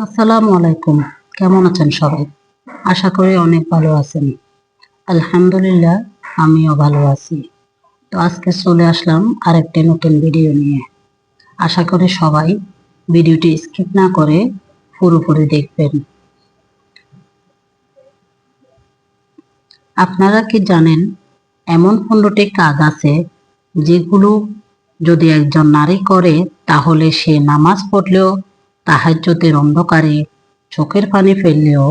আসসালামু আলাইকুম। কেমন আছেন সবাই? আশা করি অনেক ভালো আছেন। আলহামদুলিল্লাহ, আমিও ভালো আছি। তো আজকে চলে আসলাম আরেকটি নতুন ভিডিও নিয়ে। আশা করি সবাই ভিডিওটি স্কিপ না করে পুরোপুরি দেখবেন। আপনারা কি জানেন, এমন পনেরোটি কাজ আছে যেগুলো যদি একজন নারী করে, তাহলে সে নামাজ পড়লেও তাহাজ্জুদের অন্ধকারে চোখের পানি ফেললেও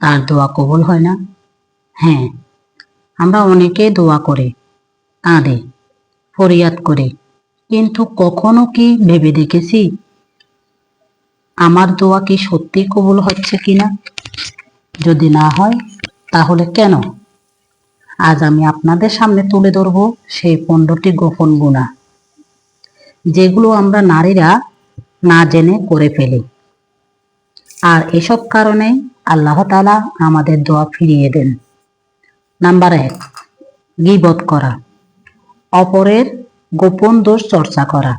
তার দোয়া কবুল হয় না। হ্যাঁ আমরা অনেকেই দোয়া করে, কাঁদে, ফরিয়াদ করে, কিন্তু কখনো কি ভেবে দেখেছি? আমার দোয়া কি সত্যি কবুল হচ্ছে কিনা যদি না হয়, তাহলে কেন? আজ আমি আপনাদের সামনে তুলে ধরব সেই পনেরোটি গোপন গুণা, যেগুলো আমরা নারীরা না জেনে করে ফেলি। আর এসব কারণে আল্লাহ তালা আমাদের দোয়া ফিরিয়ে দেন। নাম্বার এক, গিবত করা। অপরের গোপন দোষ চর্চা করা।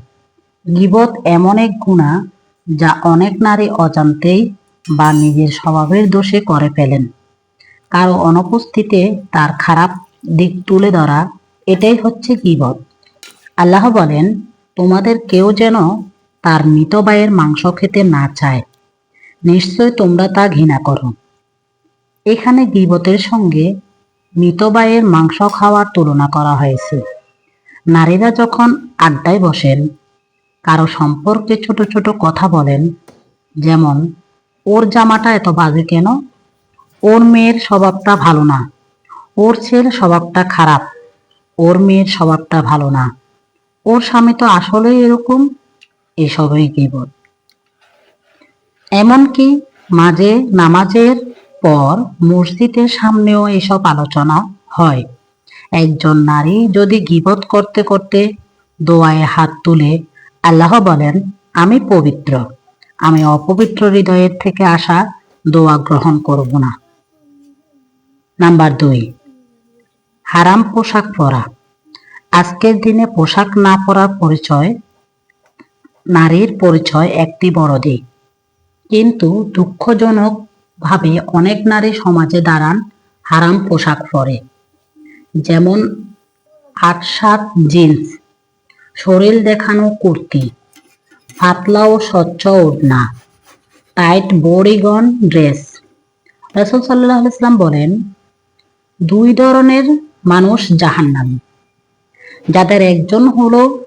গিবত এমন এক গুণা যা অনেক নারী অজান্তেই বা নিজের স্বভাবের দোষে করে ফেলেন। কারও অনুপস্থিতিতে তার খারাপ দিক তুলে ধরা, এটাই হচ্ছে গিবত। আল্লাহ বলেন, তোমাদের কেউ যেন তার মৃত ভাইয়ের মাংস খেতে না চায়। নিশ্চয় তোমরা তা ঘৃণা করো। এখানে গিবতের সঙ্গে মৃত ভাইয়ের মাংস খাওয়ার তুলনা করা হয়েছে। নারীরা যখন আড্ডায় বসেন, কারও সম্পর্কে ছোট ছোট কথা বলেন, যেমন, ওর জামাটা এত বাজে কেন? ওর মেয়ের স্বভাবটা ভালো না। ওর ছেলের স্বভাবটা খারাপ। ওর মেয়ের স্বভাবটা ভালো না। ওর স্বামী তো আসলেই এরকম এসবই গিবত এমনকি মাঝে নামাজের পর মসজিদের সামনেও এসব আলোচনা হয়। একজন নারী যদি গিবত করতে করতে দোয়ায় হাত তুলে, আল্লাহ বলেন, আমি পবিত্র। আমি অপবিত্র হৃদয়ের থেকে আসা দোয়া গ্রহণ করব না। নাম্বার দুই, হারাম পোশাক পরা। আজকের দিনে পোশাক না পরার পরিচয় নারীর পরিচয় একটি বড় দিক। কিন্তু দুঃখজনক ভাবে অনেক নারী সমাজে দাঁড়ান হারাম পোশাক পরে। যেমন আট সাত জিন্স, শরীর দেখানো কুর্তি, পাতলা ও স্বচ্ছ ওড়না, টাইট বডিগন ড্রেস। রসুল সাল্লাহ ইসলাম বলেন, দুই ধরনের মানুষ জাহান্নামী। যাদের একজন হলো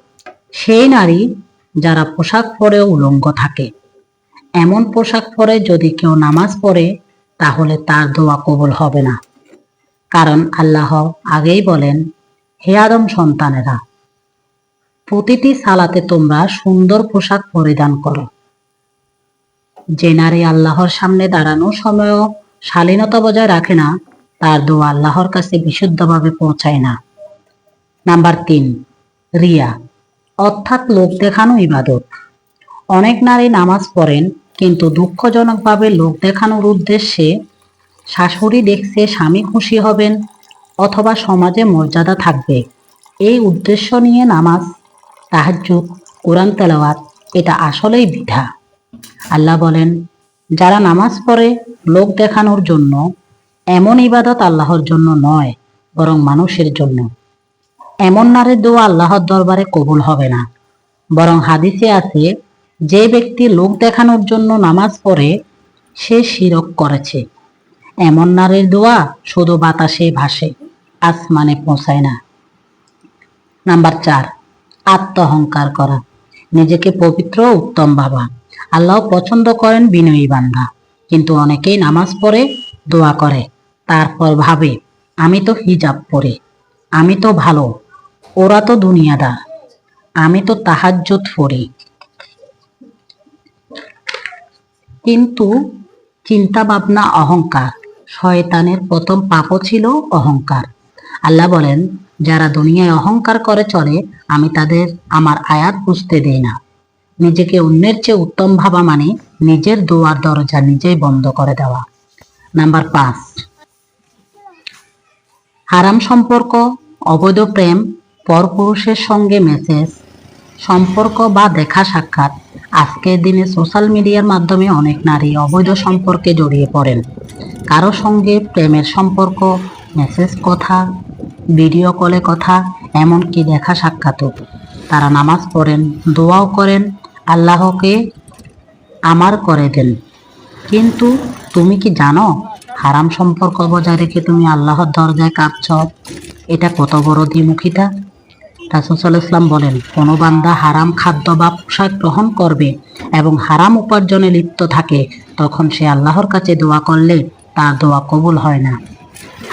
সেই নারী যারা পোশাক পরে উলঙ্গ থাকে। এমন পোশাক পরে যদি কেউ নামাজ পড়ে, তাহলে তার দোয়া কবুল হবে না। কারণ আল্লাহ আগেই বলেন, হে আদম সন্তানেরা, প্রতিটি সালাতে তোমরা সুন্দর পোশাক পরিধান করো। যে নারী আল্লাহর সামনে দাঁড়ানো সময়ও শালীনতা বজায় রাখে না, তার দোয়া আল্লাহর কাছে বিশুদ্ধভাবে পৌঁছায় না। নাম্বার তিন, রিয়া। অর্থাৎ লোক দেখানো ইবাদত। অনেক নারী নামাজ পড়েন, কিন্তু দুঃখজনকভাবে লোক দেখানোর উদ্দেশ্যে শাশুড়ি দেখছে স্বামী খুশি হবেন অথবা সমাজে মর্যাদা থাকবে। এই উদ্দেশ্য নিয়ে নামাজ, তাহাজ্জুদ, কোরআন তেলাওয়াত, এটা আসলেই বিধা। আল্লাহ বলেন, যারা নামাজ পড়ে লোক দেখানোর জন্য, এমন ইবাদত আল্লাহর জন্য নয়, বরং মানুষের জন্য। এমন নারীর দোয়া আল্লাহর দরবারে কবুল হবে না। বরং হাদিসে আছে, যে ব্যক্তি লোক দেখানোর জন্য নামাজ পড়ে, সে শিরক করেছে। এমন নারীর দোয়া শুধু বাতাসে ভাসে, আসমানে পৌঁছায় না। নাম্বার চার, আত্মহংকার করা। নিজেকে পবিত্র উত্তম ভাবা। আল্লাহ পছন্দ করেন বিনয়ী বান্ধা কিন্তু অনেকেই নামাজ পড়ে, দোয়া করে। তারপর ভাবে, আমি তো হিজাব পরে আমি তো ভালো। ওরা তো দুনিয়াদার, আমি তো তাহাজ্জুদ পড়ি। কিন্তু চিন্তা ভাবনা অহংকার, শয়তানের প্রথম পাপও ছিল অহংকার। আল্লাহ বলেন, যারা দুনিয়ায় অহংকার করে চলে, আমি তাদের আমার আয়াত বুঝতে দেই না। নিজেকে অন্যের চেয়ে উত্তম ভাবা মানে নিজের দোয়ার দরজা নিজেই বন্ধ করে দেওয়া। নাম্বার পাঁচ, হারাম সম্পর্ক, অবৈধ প্রেম পরপুরুষের সঙ্গে মেসেজ সম্পর্ক বা দেখা সাক্ষাৎ। আজকের দিনে সোশ্যাল মিডিয়ার মাধ্যমে অনেক নারী অবৈধ সম্পর্কে জড়িয়ে পড়েন। কারও সঙ্গে প্রেমের সম্পর্ক মেসেজ কথা ভিডিও কলে কথা, এমনকি দেখা সাক্ষাৎও। তারা নামাজ পড়েন, দোয়াও করেন, আল্লাহকে আমার করে দেন। কিন্তু তুমি কি জানো, হারাম সম্পর্ক বজায় রেখে তুমি আল্লাহর দরজায় কাঁপছ? এটা কত বড় দ্বিমুখিতা? রাসুল ইসলাম বলেন, কোনো বান্দা হারাম খাদ্য বা পোশাক গ্রহণ করবে এবং হারাম উপার্জনে লিপ্ত থাকে, তখন সে আল্লাহর কাছে দোয়া করলে তার দোয়া কবুল হয় না।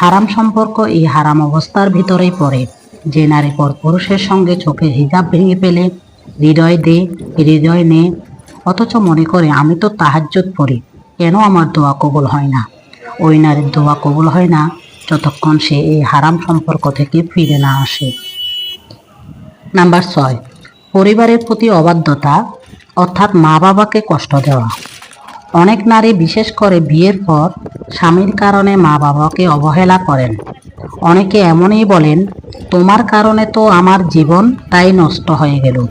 হারাম সম্পর্ক এই হারাম অবস্থার ভিতরেই পড়ে। যে নারী পর পুরুষের সঙ্গে চোখের হিজাব ভেঙে পেলে হৃদয় দে, হৃদয় নে, অথচ মনে করে আমি তো তাহাজ্জুদ পড়ি, কেন আমার দোয়া কবুল হয় না? ওই নারীর দোয়া কবুল হয় না, যতক্ষণ সে এই হারাম সম্পর্ক থেকে ফিরে না আসে। নাম্বার ছয়, পরিবারের প্রতি অবাধ্যতা, অর্থাৎ মা বাবাকে কষ্ট দেওয়া। অনেক নারী বিশেষ করে বিয়ের পর স্বামীর কারণে মা বাবাকে অবহেলা করেন। অনেকে এমনই বলেন, তোমার কারণে তো আমার জীবন তাই নষ্ট হয়ে গেল।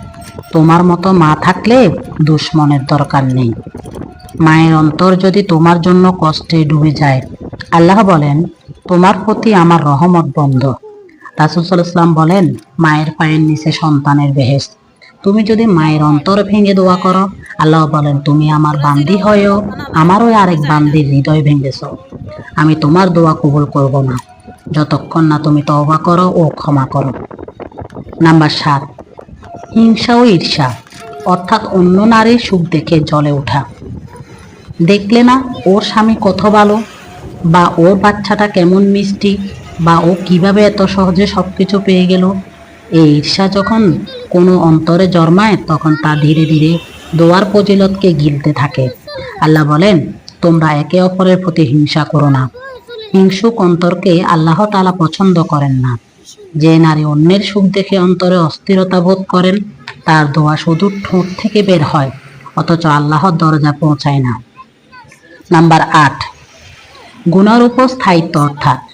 তোমার মতো মা থাকলে দুশ্মনের দরকার নেই। মায়ের অন্তর যদি তোমার জন্য কষ্টে ডুবে যায়, আল্লাহ বলেন, তোমার প্রতি আমার রহমত বন্ধ। রাসুল ইসলাম বলেন, মায়ের পায়ের নিচে সন্তানের বেহেস্ত তুমি যদি মায়ের অন্তর ভেঙে দোয়া করো, আল্লাহ বলেন, তুমি আমার বান্দি হয়েও আমারও আরেক বান্দির হৃদয় ভেঙেছ। আমি তোমার দোয়া কবুল করব না। যতক্ষণ না তুমি তওবা করো ও ক্ষমা করো। নাম্বার সাত, হিংসা ও ঈর্ষা, অর্থাৎ অন্য নারীর সুখ দেখে জলে ওঠা। দেখলে না, ওর স্বামী কত ভালো, বা ওর বাচ্চাটা কেমন মিষ্টি বা ও কীভাবে এত সহজে সব কিছু পেয়ে গেল? এই ঈর্ষা যখন কোনো অন্তরে জন্মায়, তখন তা ধীরে ধীরে দোয়ার ফজিলতকে গিলতে থাকে। আল্লাহ বলেন, তোমরা একে অপরের প্রতি হিংসা করো না। হিংসুক অন্তরকে আল্লাহ তালা পছন্দ করেন না। যে নারী অন্যের সুখ দেখে অন্তরে অস্থিরতা বোধ করেন, তার দোয়া শুধু ঠোঁট থেকে বের হয়, অথচ আল্লাহর দরজা পৌঁছায় না। নাম্বার আট গুণার উপর স্থায়িত্ব অর্থাৎ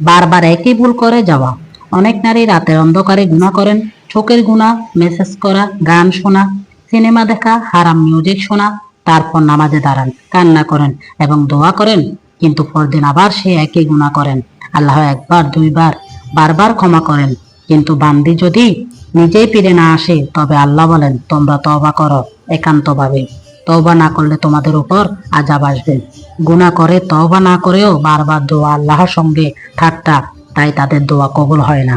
বারবার একই ভুল করে যাওয়া। অনেক নারী রাতের অন্ধকারে গুণা করেন। চোখের গুণা, মেসেজ করা, গান শোনা, সিনেমা দেখা, হারাম মিউজিক শোনা, তারপর নামাজে দাঁড়ান, কান্না করেন এবং দোয়া করেন, কিন্তু পরদিন আবার সে একই গুণা করেন। আল্লাহ একবার, দুইবার, বারবার ক্ষমা করেন। কিন্তু বান্দি যদি নিজেই ফিরে না আসে, তবে আল্লাহ বলেন, তোমরা তবা করো একান্তভাবে। তওবা না করলে তোমাদের উপর আজাব আসবে। গুণা করে, তওবা না করেও বারবার দোয়া আল্লাহর সঙ্গে ঠাট্টা, তাই তাদের দোয়া কবুল হয় না।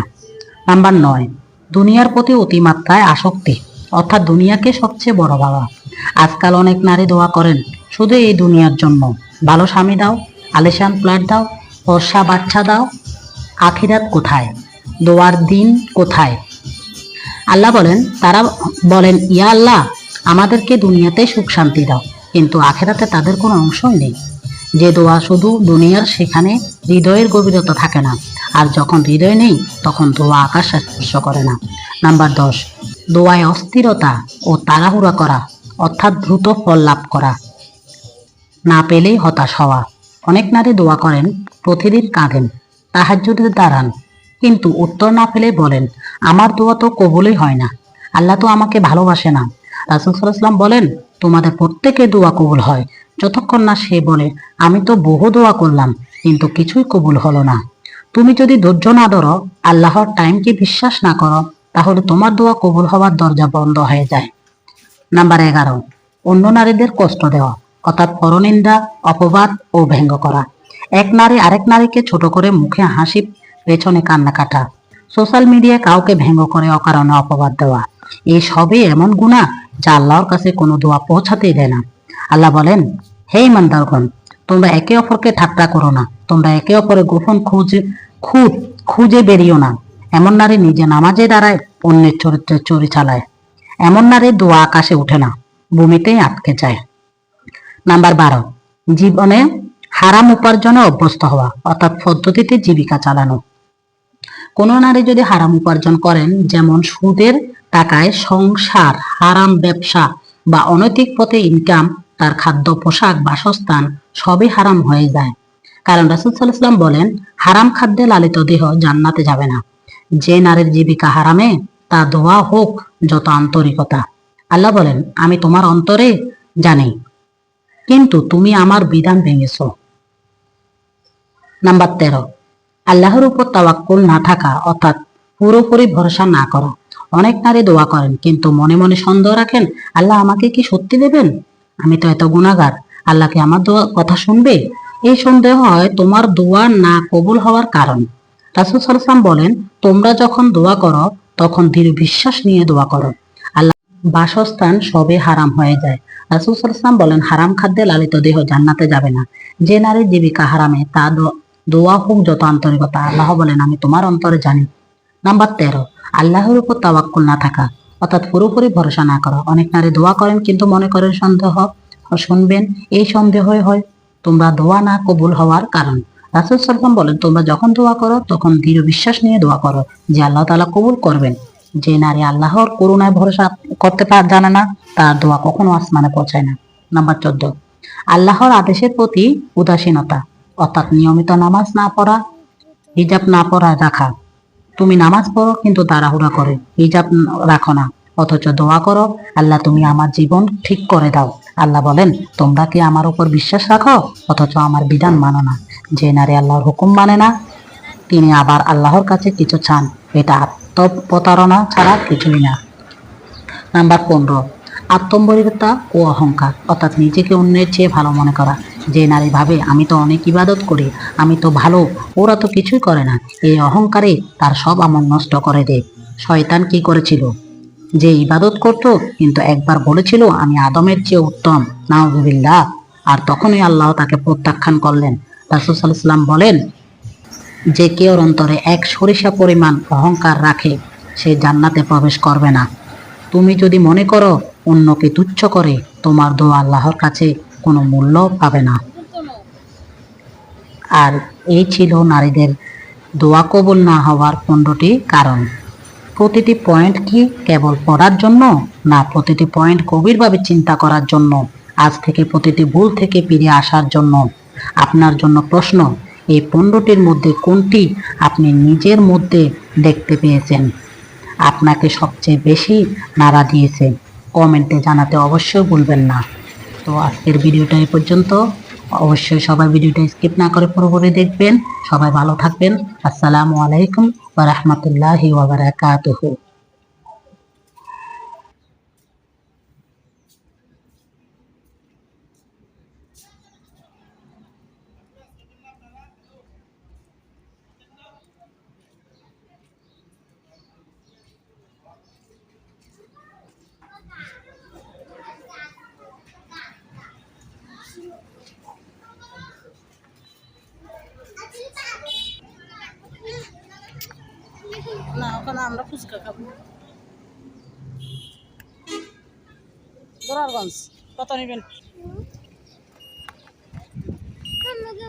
নাম্বার নয়, দুনিয়ার প্রতি অতিমাত্রায় আসক্তি, অর্থাৎ দুনিয়াকে সবচেয়ে বড় বাবা। আজকাল অনেক নারী দোয়া করেন, শুধু এই দুনিয়ার জন্য। ভালো স্বামী দাও, আলিশান ফ্ল্যাট দাও বর্ষা বাচ্চা দাও। আখিরাত কোথায়? দোয়ার দিন কোথায়? আল্লাহ বলেন, তারা বলেন, ইয়া আল্লাহ আমাদেরকে দুনিয়াতে সুখ শান্তি দাও, কিন্তু আখেরাতে তাদের কোনো অংশই নেই। যে দোয়া শুধু দুনিয়ার সেখানে হৃদয়ের গভীরতা থাকে না, আর যখন হৃদয় নেই, তখন দোয়া আকাশ স্পর্শ করে না। নাম্বার দশ, দোয়ায় অস্থিরতা ও তাড়াহুড়া করা, অর্থাৎ দ্রুত ফল লাভ করা। না পেলেই হতাশ হওয়া। অনেক নারী দোয়া করেন, প্রতিদিন কাঁদেন তাহাজ্জুদে দাঁড়ান, কিন্তু উত্তর না পেলে বলেন, আমার দোয়া তো কবুলই হয় না। আল্লাহ তো আমাকে ভালোবাসে না। রাসুল সাল্লাম বলেন, তোমাদের প্রত্যেকে দোয়া কবুল হয়। যতক্ষণ না সে বলে, আমি তো বহু দোয়া করলাম, কিন্তু কিছুই কবুল হলো না। তুমি যদি ধৈর্য না ধরো, আল্লাহর টাইমকে বিশ্বাস না করো, তাহলে তোমার দোয়া কবুল হওয়ার দরজা বন্ধ হয়ে যায়। নাম্বার এগারো, অন্য নারীদের কষ্ট দেওয়া, অর্থাৎ পরনিন্দা, অপবাদ ও ব্যঙ্গ করা। এক নারী আরেক নারীকে ছোট করে মুখে হাসি, পেছনে কান্না কাটা। সোশ্যাল মিডিয়ায় কাউকে ব্যঙ্গ করে অকারণে অপবাদ দেওয়া। এই সবই এমন গুণা যা আল্লাহর কাছে কোনো দোয়া পৌঁছাতেই দেয় না। আল্লাহ বলেন, হে ইমানদারগণ তোমরা একে অপরকে ঠাট্টা করো না। তোমরা একে অপরের গোপন খুঁজে, খুঁজ, খুঁজে বেরিও না। এমন নারী নিজে নামাজে দাঁড়ায়, অন্যের চরিত্রের চুরি চালায়। এমন নারী দোয়া আকাশে ওঠে না, ভূমিতেই আটকে যায়। নাম্বার বারো, জীবনে হারাম উপার্জনে অভ্যস্ত হওয়া, অর্থাৎ পদ্ধতিতে জীবিকা চালানো। কোনো নারী যদি হারাম উপার্জন করেন, যেমন সুদের টাকায় সংসার, হারাম ব্যবসা বা অনৈতিক পথে ইনকাম তার খাদ্য, পোশাক, বাসস্থান সবই হারাম হয়ে যায়। কারণ রাসুল সাল্লাম বলেন, হারাম খাদ্যে লালিত দেহ জান্নাতে যাবে না। যে নারীর জীবিকা হারামে, তা দোয়া হোক যত আন্তরিকতা। আল্লাহ বলেন, আমি তোমার অন্তরে জানি, কিন্তু তুমি আমার বিধান ভেঙেছ। নাম্বার তেরো, আল্লাহর উপর তাওয়াক্কুল না থাকা, অর্থাৎ পুরোপুরি ভরসা না করা। অনেক নারী দোয়া করেন, কিন্তু মনে মনে সন্দেহ রাখেন, আল্লাহ আমাকে কি সত্যি দেবেন? আমি তো এত গুণাগার আল্লাহ কি আমার দোয়া কথা শুনবে? এই সন্দেহ হয় তোমার দোয়া না কবুল হওয়ার কারণ। রাসুল সাল্লাম বলেন, তোমরা যখন দোয়া করো, তখন দৃঢ় বিশ্বাস নিয়ে দোয়া করো। আল্লাহ বাসস্থান সবে হারাম হয়ে যায়। রাসুল সাল্লাম বলেন, হারাম খাদ্যে লালিত দেহ জান্নাতে যাবে না। যে নারীর জীবিকা হারামে, তা দোয়া হোক যত আন্তরিকতা। আল্লাহ বলেন, আমি তোমার অন্তরে জানি। নাম্বার তেরো আল্লাহর উপর তাওয়াক্কুল না থাকা। অর্থাৎ পুরোপুরি ভরসা না করা। অনেক নারী দোয়া করেন কিন্তু মনে করেন সন্দেহ, শুনবেন, এই সন্দেহই হয় তোমরা দোয়া না কবুল হওয়ার কারণ। রাসুল সাল্লাম বলেন, তোমরা যখন দোয়া করো, তখন দৃঢ় বিশ্বাস নিয়ে দোয়া করো যে আল্লাহ তাআলা কবুল করবেন। যে নারী আল্লাহর করুণায় ভরসা করতে পার জানে না, তার দোয়া কখনো আসমানে পৌঁছায় না। নাম্বার চোদ্দ। আল্লাহর আদেশের প্রতি উদাসীনতা, অর্থাৎ নিয়মিত নামাজ না পড়া, হিজাব না পড়া রাখা। তুমি নামাজ পড়ো, কিন্তু তাড়াহুড়া করে। হিজাব রাখো না। অথচ দোয়া করো, আল্লাহ, তুমি আমার জীবন ঠিক করে দাও। আল্লাহ বলেন, তোমরা কি আমার উপর বিশ্বাস রাখো? অথচ আমার বিধান মানো না। যে নারী আল্লাহর হুকুম মানে না, তিনি আবার আল্লাহর কাছে কিছু চান। এটা আত্মপ্রতারণা ছাড়া কিছুই না। নাম্বার পনেরো আত্মম্বরিকতা ও অহংকার, অর্থাৎ নিজেকে অন্যের চেয়ে ভালো মনে করা। যে নারী ভাবে, আমি তো অনেক ইবাদত করি, আমি তো ভালো, ওরা তো কিছুই করে না। এই অহংকারে তার সব আমল নষ্ট করে দেয় শয়তান কি করেছিল? যে ইবাদত করত, কিন্তু একবার বলেছিল, আমি আদমের চেয়ে উত্তম। নাউজুবিল্লাহ। আর তখনই আল্লাহ তাকে প্রত্যাখ্যান করলেন। রাসূল সাল্লাম বলেন, যে কেউ অন্তরে এক সরিষা পরিমাণ অহংকার রাখে, সে জান্নাতে প্রবেশ করবে না। তুমি যদি মনে করো অন্যকে তুচ্ছ করে, তোমার দোয়া আল্লাহর কাছে কোনো মূল্য পাবে না। আর এই ছিল নারীদের দোয়া কবুল না হওয়ার পনেরোটি কারণ। প্রতিটি পয়েন্ট কি কেবল পড়ার জন্য না প্রতিটি পয়েন্ট গভীরভাবে চিন্তা করার জন্য, আজ থেকে প্রতিটি ভুল থেকে ফিরে আসার জন্য? আপনার জন্য প্রশ্ন, এই পনেরোটির মধ্যে কোনটি আপনি নিজের মধ্যে দেখতে পেয়েছেন? আপনাকে সবচেয়ে বেশি নাড়া দিয়েছে। কমেন্টে জানাতে অবশ্যই ভুলবেন না। তো আজকের ভিডিওটা এই পর্যন্ত। অবশ্যই সবাই ভিডিওটা স্কিপ না করে পুরোপুরি দেখবেন। সবাই ভালো থাকবেন। আসসালামু আলাইকুম ওয়া বারাকাতুহু না ওখানে আমরা ফুচকা খাব। দোরারগঞ্জ কত নেবেন? আমাকে